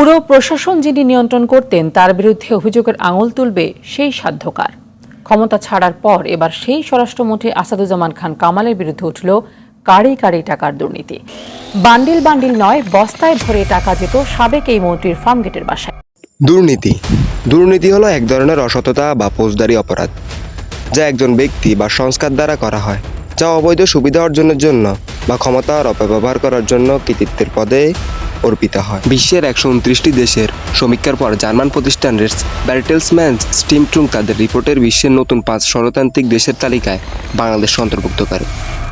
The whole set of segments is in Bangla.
পুরো প্রশাসন যিনি নিয়ন্ত্রণ করতেন, তার বিরুদ্ধে অভিযোগের আঙুল তুলবে সেই সাধ্যকার। ক্ষমতা ছাড়ার পর এবার সেই স্বরাষ্ট্রমন্ত্রী আসাদুজ্জামান খান কামালের বিরুদ্ধে উঠল কারি কারি টাকার দুর্নীতি। বান্ডিল বান্ডিল নয়, বস্তায় ভরে টাকা যেত সাবেক এই মন্ত্রীর ফার্মগেটের বাসায়। দুর্নীতি। দুর্নীতি হলো এক ধরনের অসততা বা ফৌজদারি অপরাধ, যা একজন ব্যক্তি বা সংস্কার দ্বারা করা হয়, যা অবৈধ সুবিধা অর্জনের জন্য বা ক্ষমতার অপব্যবহার করার জন্য কৃতিত্বের পদে অর্পিত হয়। বিশ্বের একশো উনত্রিশটি দেশের সমীক্ষার পর জার্মান প্রতিষ্ঠান রেটস ব্যারেটেলসম্যান স্টিমট্রুং তাদের রিপোর্টের বিশ্বের নতুন পাঁচ ষড়তান্ত্রিক দেশের তালিকায় বাংলাদেশ অন্তর্ভুক্ত করে।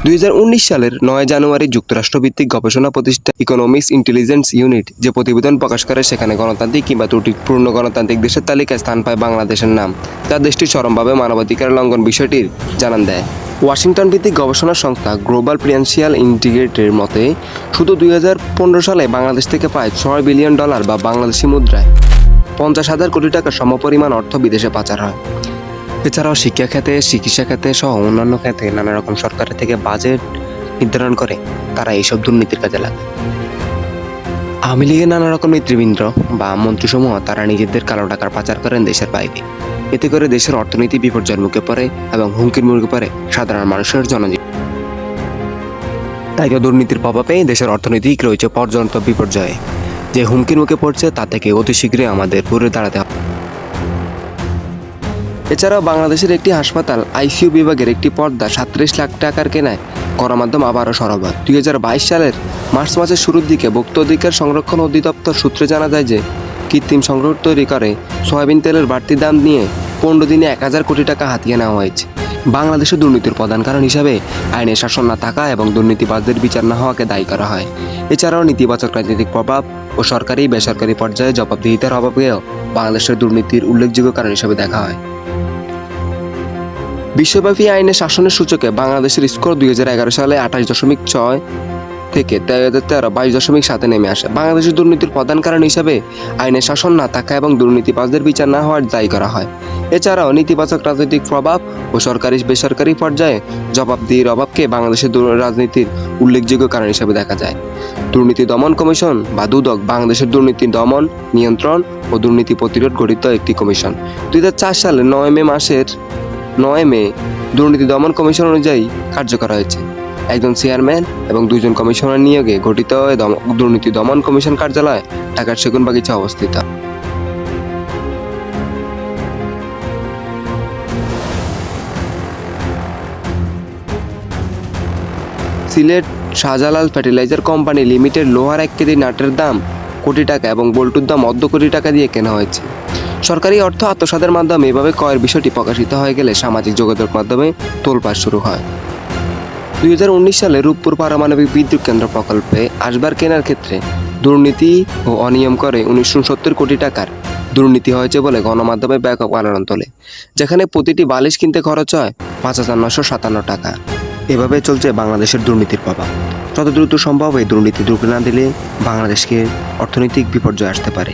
দুই হাজার উনিশ সালের নয় জানুয়ারি যুক্তরাষ্ট্রভিত্তিক গবেষণা প্রতিষ্ঠান ইকোনমিক্স ইন্টেলিজেন্স ইউনিট যে প্রতিবেদন প্রকাশ করে, সেখানে গণতান্ত্রিক কিংবা ত্রুটিপূর্ণ গণতান্ত্রিক দেশের তালিকায় স্থান পায় বাংলাদেশের নাম। যা দেশটি চরমভাবে মানবাধিকার লঙ্ঘন বিষয়টির জানান দেয়। ওয়াশিংটন ভিত্তিক গবেষণা সংস্থা গ্লোবাল ফিনান্সিয়াল ইন্টিগ্রেটের মতে, শুধু দুই হাজার পনেরো সালে বাংলাদেশ থেকে প্রায় ছয় বিলিয়ন ডলার বা বাংলাদেশি মুদ্রায়। পঞ্চাশ হাজার কোটি টাকার সমপরিমাণ অর্থ বিদেশে পাচার হয়। এছাড়াও শিক্ষা খাতে, চিকিৎসা খাতে সহ অন্যান্য খাতে নানা রকম সরকারের থেকে বাজেট নির্ধারণ করে, তারা এইসব দুর্নীতির কাজে লাগে। আওয়ামী লীগের নানা রকম নেতৃবৃন্দ বা মন্ত্রীসমূহ, তারা নিজেদের কালো টাকার পাচার করেন দেশের বাইরে। এতে করে দেশের অর্থনীতি বিপর্যয়ের মুখে পড়ে এবং হুমকির মুখে পড়ে সাধারণ মানুষের জনজীবন। তাই দুর্নীতির প্রভাবে দেশের অর্থনীতি রয়েছে পর্যন্ত বিপর্যয়ে। যে হুমকির মুখে পড়ছে তা থেকে অতি শীঘ্রই আমাদের ঘুরে দাঁড়াতে হবে। এছাড়াও বাংলাদেশের একটি হাসপাতাল, আইসিইউ বিভাগের একটি পর্দা সাতত্রিশ লাখ টাকার কেনায় করার মাধ্যমে আবারও সরবরাহ দুই সালের মার্চ মাসের শুরুর দিকে ভোক্ত অধিকার সংরক্ষণ অধিদপ্তর সূত্রে জানা যায় যে কৃত্রিম সংগ্রহ তৈরি করে। সয়াবিন তেলের বাড়তি দাম নিয়ে পনেরো দিনে এক হাজার কোটি টাকা হাতিয়ে নেওয়া হয়েছে। বাংলাদেশে দুর্নীতির প্রধান কারণ হিসাবে আইনের শাসন না থাকা এবং দুর্নীতিবাজদের বিচার না হওয়াকে দায়ী করা হয়। এছাড়াও নেতিবাচক রাজনৈতিক প্রভাব ও সরকারি বেসরকারি পর্যায়ে জবাবদিহিতার অভাবেও বাংলাদেশের দুর্নীতির উল্লেখযোগ্য কারণ হিসেবে দেখা হয়। বিশ্বব্যাপী আইনের শাসনের সূচকে বাংলাদেশের স্কোর দুই হাজার এগারো সালে আঠাশ দশমিক ছয় থেকে দুই হাজার তেরো বাইশ দশমিক সাতে নেমে আসে। বাংলাদেশের দুর্নীতির প্রধান কারণ হিসাবে আইনের শাসন না থাকা এবং দুর্নীতিবাজদের বিচার না হওয়ার দায়ী করা হয়। এছাড়াও নেতিবাচক রাজনৈতিক প্রভাব ও সরকারি বেসরকারি পর্যায়ে জবাবদিহির অভাবকে বাংলাদেশের রাজনীতির উল্লেখযোগ্য কারণ হিসেবে দেখা যায়। দুর্নীতি দমন কমিশন বা দুদক বাংলাদেশের দুর্নীতি দমন, নিয়ন্ত্রণ ও দুর্নীতি প্রতিরোধ গঠিত একটি কমিশন। দুই হাজার চার সালে নয় মে মাসের নয় মে দুর্নীতি দমন কমিশন অনুযায়ী কার্যকর হয়েছে। একজন চেয়ারম্যান এবং দুজন কমিশনার নিয়োগে গঠিত দুর্নীতি দমন কমিশন কার্যালয় ঢাকার সেগুনবাগিচা অবস্থিত। Sylhet Shahjalal fertilizer company limited লোহার এক কেজি নাটের দাম কোটি টাকা এবং বল্টুর দাম অর্ধ কোটি টাকা দিয়ে কেনা হয়েছে। সরকারি অর্থ আত্মসাদের মাধ্যমে এভাবে কয়ের বিষয়টি প্রকাশিত হয়ে গেলে সামাজিক যোগাযোগ মাধ্যমে তোলপাড় শুরু হয়। দুই হাজার উনিশ সালে রূপপুর পারমাণবিক বিদ্যুৎ কেন্দ্র প্রকল্পে আসবার কেনার ক্ষেত্রে দুর্নীতি ও অনিয়ম করে উনিশশো সত্তর কোটি টাকার দুর্নীতি হয়েছে বলে গণমাধ্যমে ব্যাপক আলোড়ন তোলে, যেখানে প্রতিটি বালিশ কিনতে খরচ হয় পাঁচ হাজার নশো সাতান্ন টাকা। এভাবে চলছে বাংলাদেশের দুর্নীতির প্রভাব। যত দ্রুত সম্ভব এই দুর্নীতি দ্রুত না দিলে বাংলাদেশকে অর্থনৈতিক বিপর্যয় আসতে পারে।